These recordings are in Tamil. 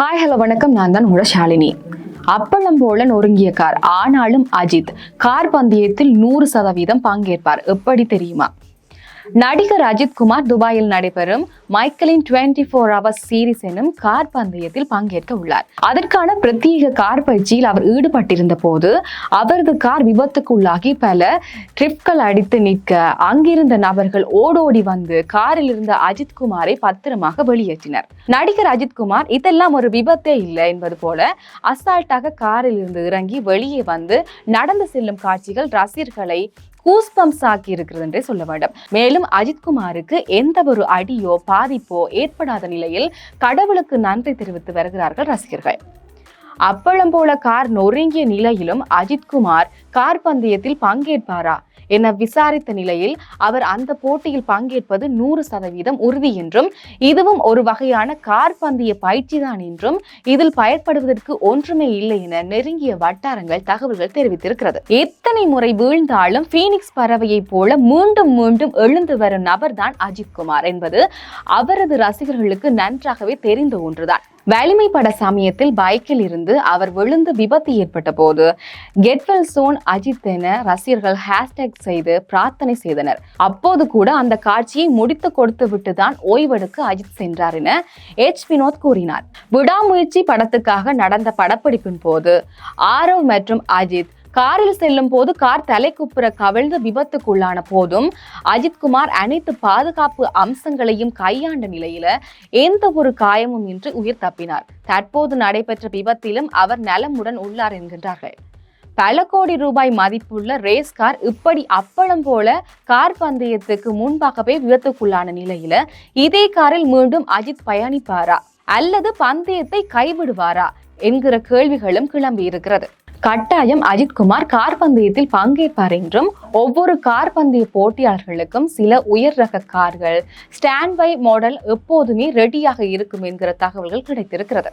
ஹாய் ஹலோ வணக்கம். நான் தான் உங்களோட ஷாலினி. அப்பளம் போல நொறுங்கிய கார் ஆனாலும் அஜித் கார் பந்தயத்தில் நூறு சதவீதம் பங்கேற்பார். எப்படி தெரியுமா? நடிகர் அஜித்குமார் துபாயில் நடைபெறும் மைக்கேலின் டுவெண்ட்டி ஃபோர் ஹவர்ஸ் சீரிஸ் எனும் கார் பந்தயத்தில் பங்கேற்க உள்ளார். அதற்கான பிரத்யேக கார் பயிற்சியில் அவர் ஈடுபட்டிருந்த போது அவரது கார் விபத்துக்குள்ளாகி பல ட்ரிப்கள் அடித்து நிற்க அங்கிருந்த நபர்கள் ஓடோடி வந்து காரில் இருந்த அஜித்குமாரை பத்திரமாக வெளியேற்றினர். நடிகர் அஜித்குமார் இதெல்லாம் ஒரு விபத்தே இல்லை என்பது போல அசால்ட்டாக காரில் இருந்து இறங்கி வெளியே வந்து நடந்து செல்லும் காட்சிகள் ரசிகர்களை கூஸ்பம்ஸ் ஆக்கி இருக்கிறது என்றே சொல்ல வேண்டும். மேலும் அஜித்குமாருக்கு எந்த ஒரு அடியோ பாதிப்போ ஏற்படாத நிலையில் கடவுளுக்கு நன்றி தெரிவித்து வருகிறார்கள் ரசிகர்கள். அப்பளம் போல கார் நொறுங்கிய நிலையிலும் அஜித்குமார் கார் பந்தயத்தில் பங்கேற்பாரா என விசாரித்த நிலையில் அவர் அந்த போட்டியில் பங்கேற்பது நூறு சதவீதம் உறுதி என்றும் இதுவும் ஒரு வகையான கார் பந்தய பயிற்சிதான் என்றும் இதில் பயன்படுவதற்கு ஒன்றுமே இல்லை என நெருங்கிய வட்டாரங்கள் தகவல்கள் தெரிவித்திருக்கிறது. எத்தனை முறை வீழ்ந்தாலும் பீனிக்ஸ் பறவையைப் போல மீண்டும் மீண்டும் எழுந்து வரும் நபர்தான் அஜித்குமார் என்பது அவரது ரசிகர்களுக்கு நன்றாகவே தெரிந்த ஒன்றுதான். வலிமை பட சமயத்தில் பைக்கில் இருந்து அவர் விழுந்து விபத்து ஏற்பட்ட போது கெட்வெல் சோன் அஜித் என ரசிகர்கள் ஹேஷ்டேக் செய்து பிரார்த்தனை செய்தனர். அப்போது கூட அந்த காட்சியை முடித்து கொடுத்து விட்டுதான் ஓய்வெடுக்க அஜித் சென்றார் என எச். வினோத் கூறினார். விடாமுயற்சி படத்துக்காக நடந்த படப்பிடிப்பின் போது ஆரவ் மற்றும் அஜித் காரில் செல்லும் போது கார் தலைக்குப்புற கவிழ்ந்து விபத்துக்குள்ளான போதும் அஜித்குமார் அனைத்து பாதுகாப்பு அம்சங்களையும் கையாண்ட நிலையில எந்த ஒரு காயமும் இன்றி உயிர் தப்பினார். தற்போது நடைபெற்ற விபத்திலும் அவர் நலமுடன் உள்ளார் என்கின்றார்கள். பல கோடி ரூபாய் மதிப்புள்ள ரேஸ் கார் இப்படி அப்பளம் போல கார் பந்தயத்துக்கு முன்பாகவே விபத்துக்குள்ளான நிலையில இதே காரில் மீண்டும் அஜித் பயணிப்பாரா அல்லது பந்தயத்தை கைவிடுவாரா என்கிற கேள்விகளும் கிளம்பி இருக்கிறது. கட்டாயம் அஜித்குமார் கார் பந்தயத்தில் பங்கேற்பார் என்றும் ஒவ்வொரு கார் பந்தய போட்டியாளர்களுக்கும் சில உயர் ரக கார்கள் ஸ்டாண்ட் பை மாடல் எப்போதுமே ரெடியாக இருக்கும் என்கிற தகவல்கள் கிடைத்திருக்கிறது.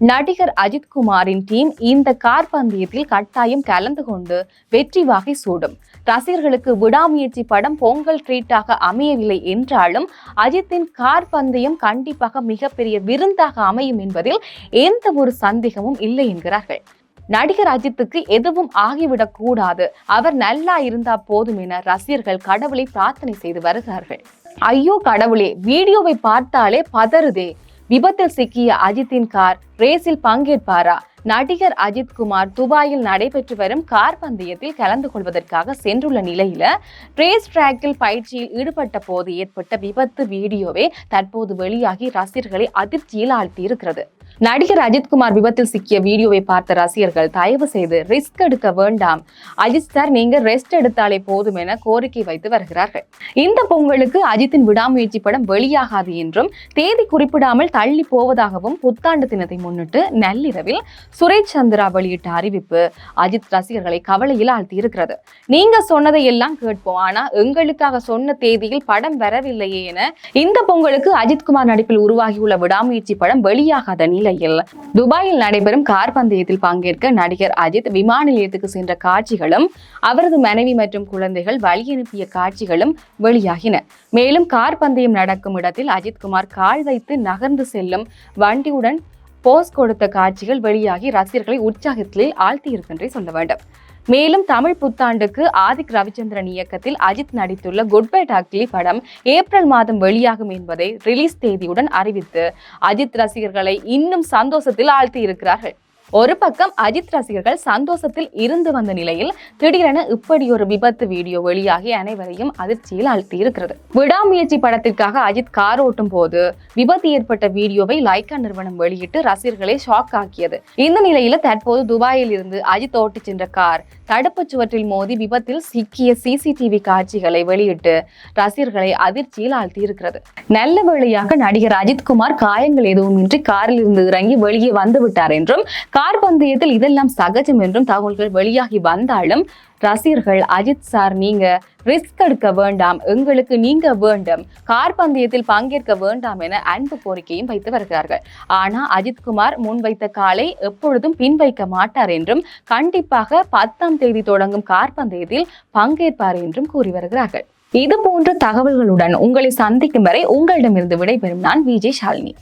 நடிகர் அஜித்குமாரின் டீம் இந்த கார் பந்தயத்தில் கட்டாயம் கலந்து கொண்டு வெற்றி வாகை சூடும். ரசிகர்களுக்கு விடாமுயற்சி படம் பொங்கல் ட்ரீட்டாக அமையவில்லை என்றாலும் அஜித்தின் கார் பந்தயம் கண்டிப்பாக மிகப்பெரிய விருந்தாக அமையும் என்பதில் எந்த ஒரு சந்தேகமும் இல்லை என்கிறார்கள். நடிகர் அஜித்துக்கு எதுவும் ஆகிவிடக் கூடாது. அவர் நல்லா இருந்தா போதும் என ரசிகர்கள் கடவுளை பிரார்த்தனை செய்து வருகிறார்கள். ஐயோ கடவுளே வீடியோவை பார்த்தாலே பதறுதே. விபத்தில் சிக்கிய அஜித்தின் கார் ரேஸில் பங்கேற்பாரா? நடிகர் அஜித் குமார் துபாயில் நடைபெற்று வரும் கார் பந்தயத்தில் கலந்து கொள்வதற்காக சென்றுள்ள நிலையில ரேஸ் டிராக்கில் பயிற்சியில் ஈடுபட்ட போது ஏற்பட்ட விபத்து வீடியோவே தற்போது வெளியாகி ரசிகர்களை அதிர்ச்சியில் ஆழ்த்தியிருக்கிறது. நடிகர் அஜித்குமார் விபத்தில் சிக்கிய வீடியோவை பார்த்த ரசிகர்கள் தயவு செய்து ரிஸ்க் எடுக்க வேண்டாம். அஜித் சார் நீங்க ரெஸ்ட் எடுத்தாலே போதும் என கோரிக்கை வைத்து வருகிறார்கள். இந்த பொங்கலுக்கு அஜித்தின் விடாமுயற்சி படம் வெளியாகாது என்றும் தேதி குறிப்பிடாமல் தள்ளி போவதாகவும் புத்தாண்டு தினத்தை முன்னிட்டு நள்ளிரவில் சுரேஷ் சந்திரா வெளியிட்ட அறிவிப்பு அஜித் ரசிகர்களை கவலையில் ஆழ்த்தி இருக்கிறது நீங்க சொன்னதை எல்லாம் கேட்போம். ஆனா எங்களுக்காக சொன்ன தேதியில் படம் வரவில்லையே என இந்த பொங்கலுக்கு அஜித்குமார் நடிப்பில் உருவாகியுள்ள விடாமுயற்சி படம் வெளியாகாத நிலையில் துபாயில் நடைபெறும் கார் பந்தயத்தில் பங்கேற்க நடிகர் அஜித் விமான நிலையத்துக்கு சென்ற காட்சிகளும் அவரது மனைவி மற்றும் குழந்தைகள் வழி அனுப்பிய காட்சிகளும் வெளியாகின. மேலும் கார் பந்தயம் நடக்கும் இடத்தில் அஜித்குமார் கால் வைத்து நகர்ந்து செல்லும் வண்டியுடன் போஸ் கொடுத்த காட்சிகள் வெளியாகி ரசிகர்களை உற்சாகத்தில் ஆழ்த்தியிருக்கின்றே சொல்ல வேண்டும். மேலும் தமிழ் புத்தாண்டுக்கு ஆதிக் ரவிச்சந்திரன் இயக்கத்தில் அஜித் நடித்துள்ள குட் பை டாக்லி படம் ஏப்ரல் மாதம் வெளியாகும் என்பதை ரிலீஸ் தேதியுடன் அறிவித்து அஜித் ரசிகர்களை இன்னும் சந்தோஷத்தில் ஆழ்த்தி இருக்கிறார்கள் ஒரு பக்கம் அஜித் ரசிகர்கள் சந்தோஷத்தில் இருந்து வந்த நிலையில் திடீரென இப்படி ஒரு விபத்து வீடியோ வெளியாகி அனைவரையும் அதிர்ச்சியில் அழுத்தி இருக்கிறது விடாமுயற்சி படத்திற்காக அஜித் கார் ஓட்டும் போது விபத்து ஏற்பட்ட வீடியோவை லைக்கா நிறுவனம் வெளியிட்டு ரசிகர்களை ஷாக் ஆக்கியது. இந்த நிலையில தற்போது துபாயில் இருந்து அஜித் ஓட்டி சென்ற கார் தடுப்பு சுவற்றில் மோதி விபத்தில் சிக்கிய சிசிடிவி காட்சிகளை வெளியிட்டு ரசிகர்களை அதிர்ச்சியில் ஆழ்த்தி இருக்கிறது நல்ல வேளையாக நடிகர் அஜித்குமார் காயங்கள் எதுவுமின்றி காரில் இருந்து இறங்கி வெளியே வந்து விட்டார் என்றும் கார் பந்தயத்தில் இதெல்லாம் சகஜம் என்றும் தகவல்கள் வெளியாகி வந்தாலும் ரசிகர்கள் அஜித் சார் நீங்க ரிஸ்க் எடுக்க வேண்டாம் எங்களுக்கு நீங்க வேண்டும் கார் பந்தயத்தில் பங்கேற்க வேண்டாம் என அன்பு கோரிக்கையும் வைத்து வருகிறார்கள். ஆனா அஜித்குமார் முன்வைத்த காலை எப்பொழுதும் பின்வைக்க மாட்டார் என்றும் கண்டிப்பாக பத்தாம் தேதி தொடங்கும் கார் பந்தயத்தில் பங்கேற்பார் என்றும் கூறி வருகிறார்கள். இது போன்ற தகவல்களுடன் உங்களை சந்திக்கும் வரை உங்களிடமிருந்து விடைபெறும் நான் விஜய் ஷாலினி.